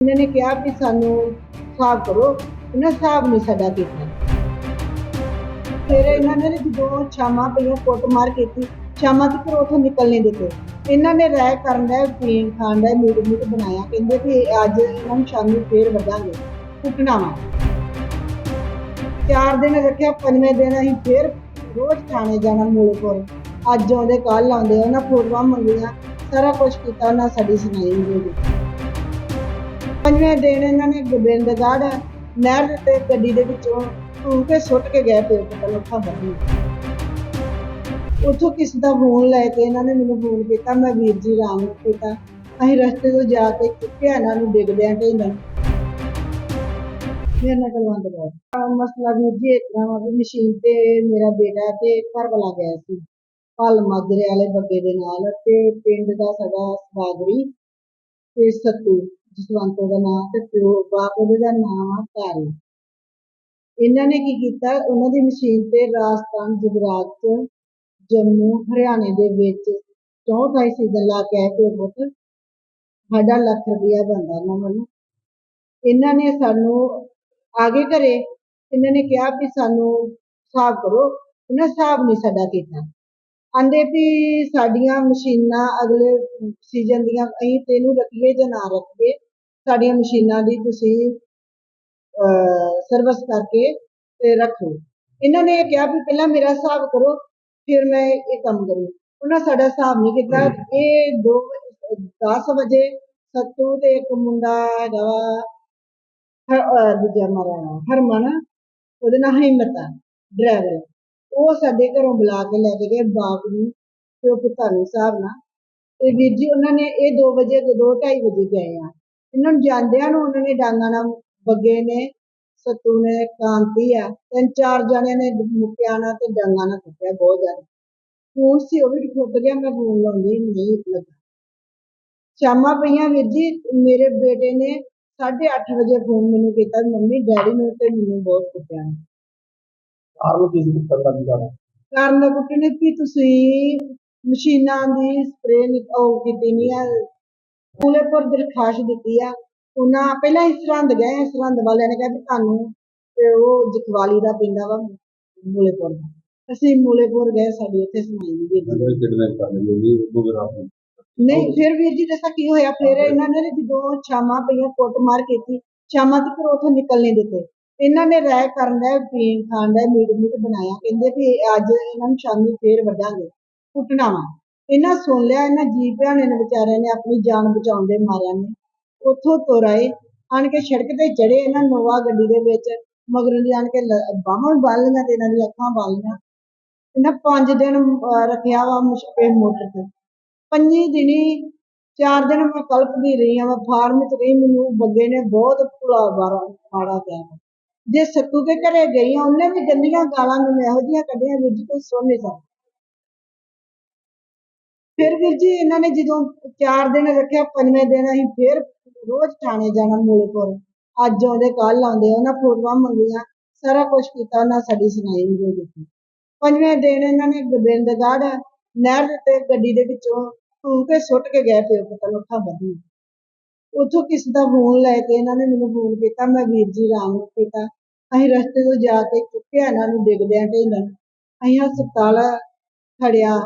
ਇਹਨਾਂ ਨੇ ਕਿਹਾ ਕਿ ਸਾਨੂੰ ਹਿਸਾਬ ਕਰੋ, ਇਹਨਾਂ ਹਿਸਾਬ ਨਹੀਂ ਸਾਡਾ ਕੀਤਾ। ਫਿਰ ਇਹਨਾਂ ਨੇ ਜਦੋਂ ਸ਼ਾਮਾਂ ਪਈਆਂ ਕੁੱਟਮਾਰ ਕੀਤੀ, ਸ਼ਾਮਾਂ ਤੱਕ ਉੱਥੋਂ ਨਿਕਲ ਨਹੀਂ ਦਿੱਤੇ। ਇਹਨਾਂ ਨੇ ਰਾਇ ਕਰਨ ਦਾ, ਪੀਣ ਖਾਣ ਦਾ ਮੀਟ ਮੀਟ ਬਣਾਇਆ। ਕਹਿੰਦੇ ਕਿ ਅੱਜ ਇਹਨਾਂ ਨੂੰ ਸ਼ਾਮੀ ਫੇਰ ਵੱਢਾਂਗੇ ਕੁੱਟਣਾ ਵਾ ਚਾਰ ਦਿਨ ਰੱਖਿਆ, ਪੰਜਵੇਂ ਦਿਨ ਅਸੀਂ ਫੇਰ ਰੋਜ਼ ਥਾਣੇ ਜਾਣਾ ਮੂਲਪੁਰ ਅੱਜ ਆਉਂਦੇ ਕੱਲ ਆਉਂਦੇ, ਉਹਨਾਂ ਫੋਟੋਆਂ ਮੰਗੀਆਂ, ਸਾਰਾ ਕੁਝ ਕੀਤਾ ਨਾ ਸਾਡੀ ਸੁਣਾਈ ਨਹੀਂ ਹੋਈ ਦਿਨ ਇਹਨਾਂ ਨੇ ਗੋਬਿੰਦਗੜ੍ਹ ਨਹਿਰ ਦੇ ਗੱਡੀ ਦੇ ਵਿੱਚੋਂ ਧੂ ਕੇ ਸੁੱਟ ਕੇ ਗਏ ਪੇੜ ਪੱਤਲ ਉੱਥਾਂ ਬੰਨੀ ਉੱਥੋਂ ਕਿਸ ਦਾ ਫੋਨ ਲੈ ਕੇ ਇਹਨਾਂ ਨੇ ਮੈਨੂੰ ਫੋਨ ਕੀਤਾ, ਮੈਂ ਵੀਰ ਜੀ ਰਾਮ ਨੂੰ ਕੀਤਾ, ਅਸੀਂ ਰਸਤੇ ਤੋਂ ਜਾ ਕੇ ਚੁੱਕਿਆ ਇਹਨਾਂ ਨੂੰ ਡਿੱਗਦਿਆਂ ਤੇ ਇਹਨਾਂ ਮੇਰੇ ਨਾਲ ਗਲਵੰਦ ਗਿਆ ਮਸਲਾ ਵੀਰ ਜੀ, ਇਸ ਵਾ ਵੀ ਮਸ਼ੀਨ ਤੇ ਮੇਰਾ ਬੇਟਾ ਤੇ ਘਰ ਵਾਲਾ ਗਿਆ ਸੀ, ਭਲ ਮਾਜਰੇ ਵਾਲੇ ਬੱਗੇ ਦੇ ਨਾਲ ਤੇ ਪਿੰਡ ਦਾ ਸਾਡਾ ਸਵਾਗਰੀ ਤੇ ਸੱਤੂ। ਜਸਵੰਤ ਦਾ ਨਾਮ ਤੇ ਪਿਓ ਬਾਪ ਉਹਦੇ ਦਾ ਨਾਮ ਆ ਤਾਰੂ। ਇਹਨਾਂ ਨੇ ਕੀ ਕੀਤਾ? ਉਹਨਾਂ ਦੀ ਮਸ਼ੀਨ ਤੇ ਰਾਜਸਥਾਨ, ਗੁਜਰਾਤ ਚ ਜੰਮੂ, ਹਰਿਆਣੇ ਦੇ ਵਿੱਚ ਚੌਥਾ ਸੀਜ਼ਨ ਲਾ ਕੇ ਆਏ ਤੇ ਪੁੱਤ ਸਾਡਾ ਲੱਖ ਰੁਪਇਆ ਬਣਦਾ ਉਹਨਾਂ ਵੱਲੋਂ। ਇਹਨਾਂ ਨੇ ਸਾਨੂੰ ਆਗੇ ਘਰੇ, ਇਹਨਾਂ ਨੇ ਕਿਹਾ ਵੀ ਸਾਨੂੰ ਹਿਸਾਬ ਕਰੋ। ਉਹਨਾਂ ਹਿਸਾਬ ਨਹੀਂ ਸਾਡਾ ਕੀਤਾ। ਆਂਦੇ ਵੀ ਸਾਡੀਆਂ ਮਸ਼ੀਨਾਂ ਅਗਲੇ ਸੀਜ਼ਨ ਦੀਆਂ ਅਸੀਂ ਤੈਨੂੰ ਰੱਖੀਏ ਜਾਂ ਨਾ ਰੱਖੀਏ ਸਾਡੀਆਂ ਮਸ਼ੀਨਾਂ ਦੀ ਤੁਸੀਂ ਸਰਵਿਸ ਕਰਕੇ ਤੇ ਰੱਖੋ। ਇਹਨਾਂ ਨੇ ਇਹ ਕਿਹਾ ਵੀ ਪਹਿਲਾਂ ਮੇਰਾ ਹਿਸਾਬ ਕਰੋ ਫਿਰ ਮੈਂ ਇਹ ਕੰਮ ਕਰੂੰ। ਉਹਨਾਂ ਸਾਡਾ ਹਿਸਾਬ ਨਹੀਂ ਕੀਤਾ। ਇਹ ਦੋ 10 ਵਜੇ ਸੱਤੂ ਤੇ ਇੱਕ ਮੁੰਡਾ ਹੈਗਾ ਵਾ ਦੂਜਾ ਮਾਰਾ ਹਰਮਨ ਉਹਦੇ ਨਾਲ ਹਿੰਮਤ ਆ ਡਰਾਈਵਰ ਉਹ ਸਾਡੇ ਘਰੋਂ ਬੁਲਾ ਕੇ ਲੈ ਕੇ ਗਏ ਬਾਪ ਨੂੰ ਤੇ ਉਹ ਪਿਤਾ ਨੂੰ ਨਾਲ। ਤੇ ਵੀਰ ਜੀ, ਉਹਨਾਂ ਨੇ ਇਹ 2 ਵਜੇ ਦੋ 2:30 ਵਜੇ ਗਏ ਆ। ਇਹਨਾਂ ਨੂੰ ਜਾਂਦਿਆਂ ਨੂੰ ਉਹਨਾਂ ਨੇ ਡਾਂਗਾਂ ਨਾਲ ਬੱਗੇ ਨੇ, ਸੱਤੂ ਨੇ, ਕਾਂਤੀ ਆ। ਤਿੰਨ ਚਾਰ ਜਣਿਆਂ ਨੇ ਮੁੱਕਿਆ ਨਾ ਤੇ ਡਾਂਗਾਂ ਨਾਲ ਕੁੱਟਿਆ ਬਹੁਤ ਜ਼ਿਆਦਾ। ਫੋਨ ਸੀ ਉਹ ਵੀ ਟੁੱਟ ਗਿਆ, ਮੈਂ ਫੋਨ ਲਾਉਂਦੀ ਨਹੀਂ ਲੱਗਾ। ਸ਼ਾਮਾਂ ਪਈਆਂ ਵੀਰ ਜੀ, ਮੇਰੇ ਬੇਟੇ ਨੇ 8:30 ਵਜੇ ਫੋਨ ਮੈਨੂੰ ਕੀਤਾ, ਮੰਮੀ, ਡੈਡੀ ਨੂੰ ਤੇ ਮੈਨੂੰ ਬਹੁਤ ਕੁੱਟਿਆ ਕਾਰਨ ਕੀ ਸੀ ਪਤਾ ਨਹੀਂ ਜਾਣਾ ਕਾਰਨ ਕੁੱਟੇ ਨੇ ਵੀ ਤੁਸੀਂ ਮਸ਼ੀਨਾਂ ਦੀ ਸਪਰੇ ਉਹ ਕੀਤੀ ਨਹੀਂ ਆ। ਪੂਲੇ ਪਰ ਦਰਖਾਸਤ ਦਿੱਤੀ ਆ। ਉਹਨਾਂ ਪਹਿਲਾਂ ਹੀ ਸਰਹੰਦ ਗਏ ਸਰਹੰਦ ਵਾਲਿਆਂ ਨੇ ਕਿਹਾ ਵੀ ਤੁਹਾਨੂੰ ਤੇ ਉਹ ਜਖਵਾਲੀ ਦਾ ਪਿੰਡਾ ਵਾ ਮੂਲੇਪੁਰ ਦਾ। ਅਸੀਂ ਮੂਲੇਪੁਰ ਗਏ ਸਾਡੀ ਉੱਥੇ ਸੁਣਾਈ ਨਹੀਂ ਕਿਡਨੈਪ ਕਰ ਲਈ ਵੀ ਨੂੰ। ਨਹੀਂ ਫਿਰ ਵੀਰ ਜੀ ਦੱਸਾਂ ਕੀ ਹੋਇਆ? ਫਿਰ ਇਹਨਾਂ ਨੇ ਜਦੋਂ ਸ਼ਾਮਾਂ ਪਈਆਂ ਕੁੱਟਮਾਰ ਕੀਤੀ ਸ਼ਾਮਾਂ ਤੱਕ ਉੱਥੋਂ ਨਿਕਲ ਨਹੀਂ ਦਿੱਤੇ। ਇਹਨਾਂ ਨੇ ਰਾਇ ਕਰਨ ਦਾ, ਪੀਣ ਖਾਣ ਦਾ ਮੀਟ ਮੀਟ ਬਣਾਇਆ। ਕਹਿੰਦੇ ਵੀ ਅੱਜ ਇਹਨਾਂ ਨੂੰ ਸ਼ਾਮੀ ਫੇਰ ਵੱਢਾਂਗੇ, ਕੁੱਟਣਾ ਵਾ। ਇਹਨਾਂ ਸੁਣ ਲਿਆ, ਇਹਨਾਂ ਜੀ ਭਿਆਣੇ ਨੇ ਵਿਚਾਰਿਆਂ ਨੇ ਆਪਣੀ ਜਾਨ ਬਚਾਉਣ ਦੇ ਮਾਰਿਆਂ ਨੇ। ਉੱਥੋਂ ਤੁਰ ਆਏ, ਆਣ ਕੇ ਸੜਕ ਤੇ ਚੜੇ ਇਹਨਾਂ ਨੋਵਾ ਗੱਡੀ ਦੇ ਵਿੱਚ, ਮਗਰੋਂ ਦੀ ਆਣ ਕੇ ਬਾਹਾਂ ਬਾਲੀਆਂ ਤੇ ਇਹਨਾਂ ਦੀਆਂ ਅੱਖਾਂ ਬਾਲੀਆਂ। ਇਹਨਾਂ ਪੰਜ ਦਿਨ ਰੱਖਿਆ ਵਾ ਮੁਸ਼ਕਿਲ ਮੋਟਰ ਤੇ। ਪੰਜੀ ਦਿਨੀ, ਚਾਰ ਦਿਨ ਮੈਂ ਕਲਪਦੀ ਰਹੀ ਹਾਂ, ਮੈਂ ਫਾਰਮ ਚ ਰਹੀ, ਮੈਨੂੰ ਬੱਗੇ ਨੇ ਬਹੁਤ ਭੁਲਾ ਬਾਰਾ ਮਾੜਾ ਕਿਹਾ ਜੇ ਸੱਤੂ ਦੇ ਘਰੇ ਗਈ ਹਾਂ ਉਹਨੇ ਵੀ ਗੰਦੀਆਂ ਗਾਲਾਂ ਮੈਨੂੰ ਇਹੋ ਜਿਹੀਆਂ ਕੱਢੀਆਂ ਵੀਰ ਜੀ ਕੋਈ ਸੁਣ ਨਹੀਂ ਸਕਦਾ। ਫਿਰ ਵੀਰ ਜੀ ਇਹਨਾਂ ਨੇ ਜਦੋਂ ਚਾਰ ਦਿਨ ਰੱਖਿਆ, ਪੰਜਵੇਂ ਦਿਨ ਅਸੀਂ ਫਿਰ ਰੋਜ਼ ਥਾਣੇ ਜਾਣਾ ਮੂਲਪੁਰ ਅੱਜ ਆਉਂਦੇ ਕੱਲ ਆਉਂਦੇ, ਉਹਨਾਂ ਫੋਟੋਆਂ ਮੰਗੀਆਂ, ਸਾਰਾ ਕੁਝ ਕੀਤਾ, ਉਹਨਾਂ ਸਾਡੀ ਸੁਣਾਈ ਨਹੀਂ ਦਿੱਤੀ। ਪੰਜਵੇਂ ਦਿਨ ਇਹਨਾਂ ਨੇ ਗੋਬਿੰਦਗੜ੍ਹ ਨਹਿਰ ਦੇ ਗੱਡੀ ਦੇ ਵਿੱਚੋਂ ਧੂ ਕੇ ਸੁੱਟ ਕੇ ਗਏ ਪੇੜ ਪਤਾ ਲੱਖਾਂ ਬੰਨੀ ਉੱਥੋਂ ਕਿਸ ਦਾ ਫੋਨ ਲੈ ਕੇ ਇਹਨਾਂ ਨੇ ਮੈਨੂੰ ਫੋਨ ਕੀਤਾ, ਮੈਂ ਵੀਰ ਜੀ ਰਾਮ ਨੂੰ ਕੀਤਾ। ਅਸੀਂ ਰਸਤੇ ਤੋਂ ਜਾ ਕੇ ਚੁੱਕਿਆ ਇਹਨਾਂ ਨੂੰ ਡਿੱਗਦਿਆਂ ਢਹਿੰਦਿਆਂ ਅਸੀਂ ਹਸਪਤਾਲ ਖੜਿਆ।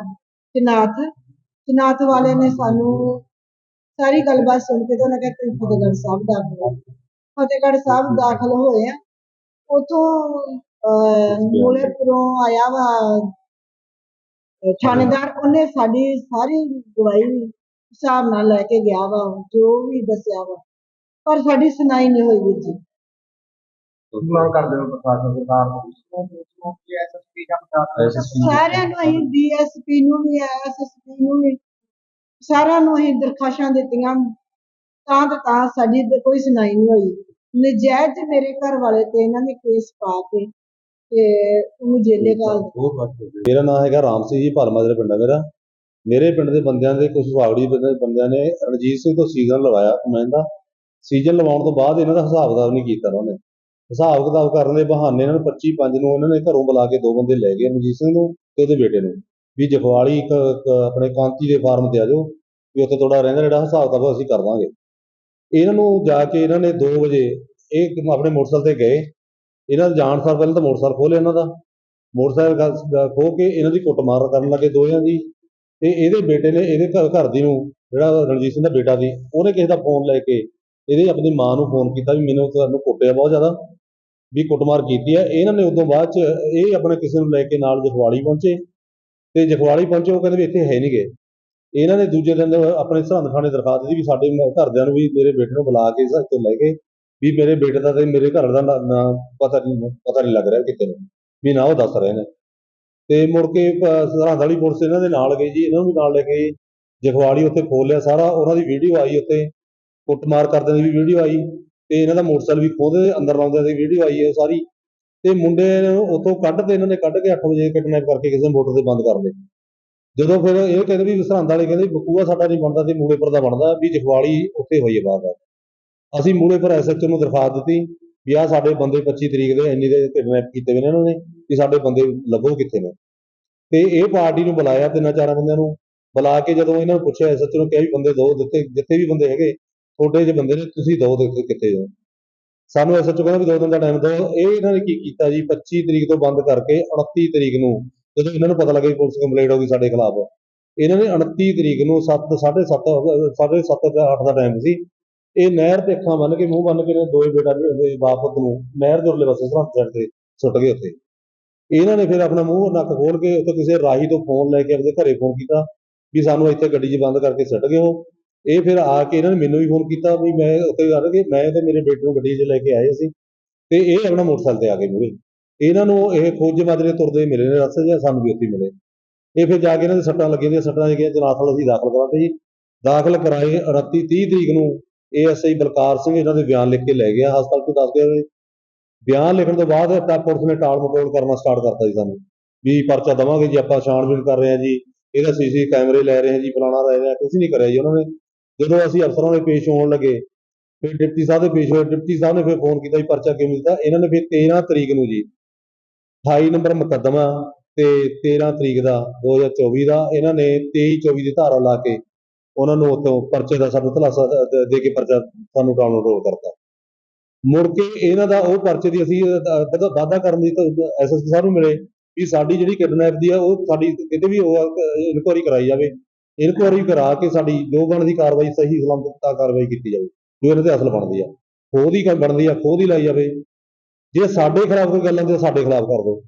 ਚਨਾਥ ਚਨਾਥ ਵਾਲੇ ਨੇ ਸਾਨੂੰ ਸਾਰੀ ਗੱਲਬਾਤ ਸੁਣ ਕੇ ਤੇ ਉਹਨਾਂ ਕਿਹਾ ਤੁਸੀਂ ਫਤਿਹਗੜ੍ਹ ਸਾਹਿਬ ਦਾਖਲ ਹੋ ਫਤਿਹਗੜ੍ਹ ਸਾਹਿਬ ਦਾਖਲ ਹੋਏ ਆ। ਉਥੋਂ ਮੂਲੇਪੁਰੋਂ ਆਇਆ ਵਾ। ਥਾਣੇਦਾਰ ਉਹਨੇ ਸਾਡੀ ਸਾਰੀ ਗਵਾਹੀ ਹਿਸਾਬ ਨਾਲ ਲੈ ਕੇ ਗਿਆ ਵਾ, ਜੋ ਵੀ ਦੱਸਿਆ ਵਾ। ਪਰ ਸਾਡੀ ਸੁਣਾਈ ਨਹੀਂ ਹੋਈ ਵੀਰ ਜੀ। ਮੰਗ ਕਰਦੇ ਹੋ ਪ੍ਰਸ਼ਾਸਨ ਸਰਕਾਰ ਤੋਂ ਐਸਐਸਪੀ ਜਾਂ ਪ੍ਰਸ਼ਾਸਨ ਸਾਰਿਆਂ ਨੂੰ ਅਸੀਂ ਡੀਐਸਪੀ ਨੂੰ ਵੀ ਐਸਐਸਪੀ ਨੂੰ ਵੀ ਸਾਰਿਆਂ ਨੂੰ ਅਸੀਂ ਦਰਖਾਸ਼ਾਂ ਦਿੱਤੀਆਂ। ਤਾਂ ਤੇ ਤਾਂ ਸਾਡੀ ਤੇ ਕੋਈ ਸੁਣਾਈ ਨਹੀਂ ਹੋਈ। ਨਜਾਇਜ਼ ਮੇਰੇ ਘਰ ਵਾਲੇ ਤੇ ਇਹਨਾਂ ਨੇ ਕੇਸ ਪਾ ਕੇ ਤੇ ਉਹਨੂੰ ਜੇਲੇ ਦਿੱਤਾ। ਮੇਰਾ ਨਾਮ ਹੈਗਾ ਰਾਮ ਸਿੰਘ ਜੀ ਭਲਮਾ ਦੇ ਪਿੰਡ ਹੈ ਮੇਰਾ। ਮੇਰੇ ਪਿੰਡ ਦੇ ਬੰਦਿਆਂ ਦੇ ਕੁਝ ਵਾਗੜੀ ਦੇ ਬੰਦਿਆਂ ਨੇ ਰਣਜੀਤ ਸਿੰਘ ਤੋਂ ਸੀਜ਼ਨ ਲਵਾਇਆ ਕਮੈਨ ਦਾ। ਸੀਜ਼ਨ ਲਵਾਉਣ ਤੋਂ ਬਾਅਦ ਇਹਨਾਂ ਦਾ ਹਿਸਾਬ ਕਿਤਾਬ ਨਹੀਂ ਕੀਤਾ ਉਹਨਾਂ ਨੇ। ਹਿਸਾਬ ਕਿਤਾਬ ਕਰਨ ਦੇ ਬਹਾਨੇ ਇਹਨਾਂ ਨੂੰ 25 ਪੰਜ ਨੂੰ ਇਹਨਾਂ ਨੇ ਘਰੋਂ ਬੁਲਾ ਕੇ ਦੋ ਬੰਦੇ ਲੈ ਗਏ, ਰਣਜੀਤ ਸਿੰਘ ਨੂੰ ਤੇ ਉਹਦੇ ਬੇਟੇ ਨੂੰ। ਵੀ ਜਖਵਾਲੀ ਇੱਕ ਇੱਕ ਆਪਣੇ ਕਾਂਤੀ ਦੇ ਫਾਰਮ ਤੇ ਆ ਜਾਓ, ਵੀ ਉੱਥੇ ਤੁਹਾਡਾ ਰਹਿੰਦਾ ਜਿਹੜਾ ਹਿਸਾਬ ਕਿਤਾਬ ਅਸੀਂ ਕਰ ਦਾਂਗੇ। ਇਹਨਾਂ ਨੂੰ ਜਾ ਕੇ ਇਹਨਾਂ ਨੇ 2 ਵਜੇ ਇਹ ਆਪਣੇ ਮੋਟਰਸਾਈਕਲ ਤੇ ਗਏ। ਇਹਨਾਂ ਦੇ ਜਾਣ ਸਾਰ ਪਹਿਲਾਂ ਤਾਂ ਮੋਟਰਸਾਈਕਲ ਖੋਲ੍ਹਿਆ ਇਹਨਾਂ ਦਾ। ਮੋਟਰਸਾਈਕਲ ਗ- ਖੋਹ ਕੇ ਇਹਨਾਂ ਦੀ ਕੁੱਟਮਾਰ ਕਰਨ ਲੱਗੇ ਦੋਹਾਂ ਦੀ। ਤੇ ਇਹਦੇ ਬੇਟੇ ਨੇ, ਇਹਦੇ ਘਰ ਘਰ ਦੀ ਨੂੰ, ਜਿਹੜਾ ਰਣਜੀਤ ਸਿੰਘ ਦਾ ਬੇਟਾ ਸੀ, ਉਹਨੇ ਕਿਸੇ ਦਾ ਫੋਨ ਲੈ ਕੇ ਇਹਦੇ ਆਪਣੀ ਮਾਂ ਨੂੰ ਫੋਨ ਕੀਤਾ ਵੀ ਮੈਨੂੰ ਤੁਹਾਨੂੰ ਕੁੱਟਿਆ ਬਹੁਤ ਜ਼ਿਆਦਾ, ਵੀ ਕੁੱਟਮਾਰ ਕੀਤੀ ਹੈ। ਇਹਨਾਂ ਨੇ ਉਦੋਂ ਬਾਅਦ ਚ ਇਹ ਆਪਣੇ ਕਿਸੇ ਨੂੰ ਲੈ ਕੇ ਨਾਲ ਜਖਵਾਲੀ ਪਹੁੰਚੇ ਤੇ ਜਖਵਾਲੀ ਪਹੁੰਚੇ, ਉਹ ਕਹਿੰਦੇ ਵੀ ਇੱਥੇ ਹੈ ਨਹੀਂਗੇ ਇਹਨਾਂ ਨੇ ਦੂਜੇ ਦਿਨ ਆਪਣੇ ਸਰਹੰਦ ਖਾਣੇ ਦਰਖਾਸਤ ਦਿੱਤੀ ਵੀ ਸਾਡੇ ਮ- ਘਰਦਿਆਂ ਨੂੰ ਵੀ ਮੇਰੇ ਬੇਟੇ ਨੂੰ ਬੁਲਾ ਕੇ ਇਸ ਤੋਂ ਲੈ ਕੇ ਵੀ ਮੇਰੇ ਬੇਟੇ ਦਾ ਤੇ ਮੇਰੇ ਘਰ ਦਾ ਨਾਂ- ਨਾਂ ਪਤਾ ਨਹੀਂ ਪਤਾ ਨਹੀਂ ਲੱਗ ਰਿਹਾ ਕਿਤੇ ਨੂੰ, ਵੀ ਨਾ ਉਹ ਦੱਸ ਰਹੇ ਨੇ। ਤੇ ਮੁੜ ਕੇ ਪ- ਸਰਹੰਦ ਵਾਲੀ ਪੁਲਿਸ ਇਹਨਾਂ ਦੇ ਨਾਲ ਗਈ ਜੀ, ਇਹਨਾਂ ਨੂੰ ਵੀ ਨਾਲ ਲੈ ਕੇ ਜਖਵਾਲੀ ਉੱਥੇ ਖੋਲਿਆ ਸਾਰਾ, ਉਹਨਾਂ ਦੀ ਵੀਡੀਓ ਆਈ ਉੱਥੇ। ਕੁੱਟਮਾਰ ਕਰਦੇ ਦੀ ਵੀ ਵੀਡੀਓ ਆਈ ਤੇ ਇਹਨਾਂ ਦਾ ਮੋਟਰਸਾਈਕਲ ਵੀ ਖੋਦੇ ਅੰਦਰ ਲਾਉਂਦੇ ਦੀ ਵੀਡੀਓ ਆਈ ਹੈ ਸਾਰੀ। ਤੇ ਮੁੰਡੇ ਨੂੰ ਉੱਥੋਂ ਕੱਢ ਤੇ ਇਹਨਾਂ ਨੇ ਕੱਢ ਕੇ 8 ਵਜੇ ਕਿਡਨੈਪ ਕਰਕੇ ਕਿਸੇ ਮੋਟਰ ਤੇ ਬੰਦ ਕਰ ਲਏ। ਜਦੋਂ ਫਿਰ ਇਹ ਕਹਿੰਦੇ ਵੀ ਸਰਹੰਦ ਵਾਲੇ ਕਹਿੰਦੇ ਬਕੂਆ ਸਾਡਾ ਨਹੀਂ ਬਣਦਾ ਤੇ ਮੂਲੇਪੁਰ ਦਾ ਬਣਦਾ ਵੀ ਜਖਵਾਲੀ ਉੱਥੇ ਹੋਈ ਹੈ ਬਾਤ। ਅਸੀਂ ਮੂਲੇਪੁਰ ਐਸਐਚਓ ਨੂੰ ਦਰਖਾਸਤ ਦਿੱਤੀ ਵੀ ਆਹ ਸਾਡੇ ਬੰਦੇ 25 ਤਰੀਕ ਦੇ ਇੰਨੀ ਦੇ ਕਿਡਨੈਪ ਕੀਤੇ ਹੋਏ ਨੇ ਇਹਨਾਂ ਨੇ ਵੀ ਸਾਡੇ ਬੰਦੇ ਲੱਭੋ ਕਿੱਥੇ ਨੇ। ਤੇ ਇਹ ਪਾਰਟੀ ਨੂੰ ਬੁਲਾਇਆ ਤਿੰਨਾਂ ਚਾਰਾਂ ਬੰਦਿਆਂ ਨੂੰ। ਬੁਲਾ ਕੇ ਜਦੋਂ ਇਹਨਾਂ ਨੂੰ ਪੁੱਛਿਆ ਐਸਐਚਓ ਨੂੰ ਕਿਹਾ ਵੀ ਬੰਦੇ ਦੋ ਦਿੱਤੇ, ਜਿੱਥੇ ਵੀ ਬੰਦੇ ਹੈਗੇ ਤੁਹਾਡੇ ਜਿਹੇ ਬੰਦੇ ਨੇ, ਤੁਸੀਂ ਦੋ ਦੇਖੋ ਕਿੱਥੇ ਜਾਓ ਸਾਨੂੰ ਐਸਐਚਓ ਕਹਿੰਦਾ ਵੀ ਦੋ ਦਿਨ ਦਾ ਟਾਈਮ ਦਿਓ। ਇਹ ਇਹਨਾਂ ਨੇ ਕੀ ਕੀਤਾ ਜੀ? 25 ਤਰੀਕ ਤੋਂ ਬੰਦ ਕਰਕੇ 29 ਤਰੀਕ ਨੂੰ ਜਦੋਂ ਇਹਨਾਂ ਨੂੰ ਪਤਾ ਲੱਗਾ ਵੀ ਪੁਲਿਸ ਕੰਪਲੇਂਟ ਹੋ ਗਈ ਸਾਡੇ ਖਿਲਾਫ, ਇਹਨਾਂ ਨੇ 29 ਤਰੀਕ ਨੂੰ 7 7:30 7:30 ਦਾ 8 ਦਾ ਟਾਈਮ ਸੀ। ਇਹ ਨਹਿਰ ਤੇ ਅੱਖਾਂ ਬੰਨ ਕੇ, ਮੂੰਹ ਬੰਨ ਕੇ ਇਹਨਾਂ ਦੋਏ ਬੇਟਾ ਦੇ ਬਾਪ ਨੂੰ, ਨਹਿਰ ਦੇ ਉਰਲੇ ਪਾਸੇ ਸਰਹੰਦ ਸਾਈਡ ਤੇ ਸੁੱਟ ਗਏ ਉੱਥੇ। ਇਹਨਾਂ ਨੇ ਫਿਰ ਆਪਣਾ ਮੂੰਹ ਨੱਕ ਖੋਲ ਕੇ ਉੱਥੇ ਕਿਸੇ ਰਾਹੀ ਤੋਂ ਫੋਨ ਲੈ ਕੇ ਆਪਣੇ ਘਰੇ ਫੋਨ ਕੀਤਾ ਵੀ ਸਾਨੂੰ ਇੱਥੇ ਗੱਡੀ 'ਚ ਬੰਦ ਕਰਕੇ ਸੁੱਟ ਗਏ ਹੋ ਇਹ ਫਿਰ ਆ ਕੇ ਇਹਨਾਂ ਨੇ ਮੈਨੂੰ ਵੀ ਫੋਨ ਕੀਤਾ ਵੀ ਮੈਂ ਉੱਥੇ ਆ ਕੇ ਮੈਂ ਤੇ ਮੇਰੇ ਬੇਟੇ ਨੂੰ ਗੱਡੀ 'ਚ ਲੈ ਕੇ ਆਏ ਸੀ ਤੇ ਇਹ ਆਪਣਾ ਮੋਟਰਸਾਈਕਲ ਤੇ ਆ ਗਏ ਮੂਰੇ ਇਹਨਾਂ ਨੂੰ ਇਹ ਖੋਜ ਮਾਜਰੇ ਤੁਰਦੇ ਮਿਲੇ ਨੇ, ਰਸਤੇ 'ਚ ਸਾਨੂੰ ਵੀ ਉੱਥੇ ਮਿਲੇ। ਇਹ ਫਿਰ ਜਾ ਕੇ ਇਹਨਾਂ ਦੇ ਸੱਟਾਂ ਲੱਗੀਆਂ ਦੀਆਂ, ਸੱਟਾਂ ਲੱਗੀਆਂ ਜਨਾਥਲ ਅਸੀਂ ਦਾਖਲ ਕਰਾਤੇ ਜੀ। ਦਾਖਲ ਕਰਾਏ ਰਾਤੀ 30 ਤਰੀਕ ਨੂੰ ਏਐਸਆਈ ਬਲਕਾਰ ਸਿੰਘ ਇਹਨਾਂ ਦੇ ਬਿਆਨ ਲਿਖ ਕੇ ਲੈ ਗਿਆ, ਹਸਪਤਾਲ ਤੋਂ ਦੱਸ ਗਿਆ ਬਿਆਨ ਲਿਖਣ ਤੋਂ ਬਾਅਦ ਤਾਂ ਪੁਲਿਸ ਨੇ ਟਾਲ ਮਟੋਲ ਕਰਨਾ ਸਟਾਰਟ ਕਰਤਾ ਜੀ ਸਾਨੂੰ। ਵੀ ਪਰਚਾ ਦਵਾਂਗੇ ਜੀ, ਆਪਾਂ ਛਾਣਬੀਣ ਕਰ ਰਹੇ ਹਾਂ ਜੀ, ਇਹਦਾ ਸੀਸੀ ਕੈਮਰੇ ਲੈ ਰਹੇ ਹਾਂ ਜੀ, ਫਲਾਣਾ ਲੈ ਰਹੇ ਹਾਂ ਕੁਝ ਨਹੀਂ ਕਰਿਆ ਜੀ ਉਹਨਾਂ ਨੇ। ਜਦੋਂ ਅਸੀਂ ਅਫਸਰਾਂ ਦੇ ਪੇਸ਼ ਹੋਣ ਲੱਗੇ ਫਿਰ ਡਿਪਟੀ ਸਾਹਿਬ ਦੇ ਪੇਸ਼ ਹੋਏ ਡਿਪਟੀ ਸਾਹਿਬ ਨੇ ਫਿਰ ਫੋਨ ਕੀਤਾ ਵੀ ਪਰਚਾ ਕਿਉਂ ਨਹੀਂ ਇਹਨਾਂ ਨੇ ਫਿਰ 13 ਤਰੀਕ ਨੂੰ ਜੀ 28 ਨੰਬਰ ਮੁਕੱਦਮਾ ਤੇ 13 ਤਰੀਕ ਦਾ 2024 ਦਾ ਇਹਨਾਂ ਨੇ 23 24 ਦੀ ਧਾਰਾ ਲਾ ਕੇ ਉਹਨਾਂ ਨੂੰ ਉੱਥੋਂ ਪਰਚੇ ਦਾ ਸਾਨੂੰ ਧਲਾਸਾ ਦੇ ਕੇ ਪਰਚਾ ਸਾਨੂੰ ਡਾਊਨਲੋਡ ਕਰਤਾ। ਮੁੜ ਕੇ ਇਹਨਾਂ ਦਾ ਉਹ ਪਰਚੇ ਦੀ ਅਸੀਂ ਅ, ਅ, ਵਾਅਦਾ ਕਰਨ ਦੀ ਐਸਐਸਪੀ ਸਾਹਿਬ ਨੂੰ ਮਿਲੇ ਵੀ ਸਾਡੀ ਜਿਹੜੀ ਕਿਡਨੈਪ ਦੀ ਆ ਉਹ ਸਾਡੀ ਕਿਤੇ ਵੀ ਉਹ ਇਨਕੁਆਰੀ ਕਰਾਈ ਜਾਵੇ। ਇਨਕੁਆਇਰੀ ਕਰਾ ਕੇ ਸਾਡੀ ਜੋ ਬਣਦੀ ਕਾਰਵਾਈ ਸਹੀ ਸਲਾਮਤ ਕਾਰਵਾਈ ਕੀਤੀ ਜਾਵੇ, ਜੋ ਇਹਨਾਂ ਦੇ ਅਸਲ ਬਣਦੀ ਆ। ਖੋਹ ਦੀ ਬਣਦੀ ਆ, ਖੋਹ ਦੀ ਲਾਈ ਜਾਵੇ। ਜੇ ਸਾਡੇ ਖਿਲਾਫ ਕੋਈ ਗੱਲ ਆਉਂਦੀ ਆ ਸਾਡੇ ਖਿਲਾਫ ਕਰ ਦਿਓ।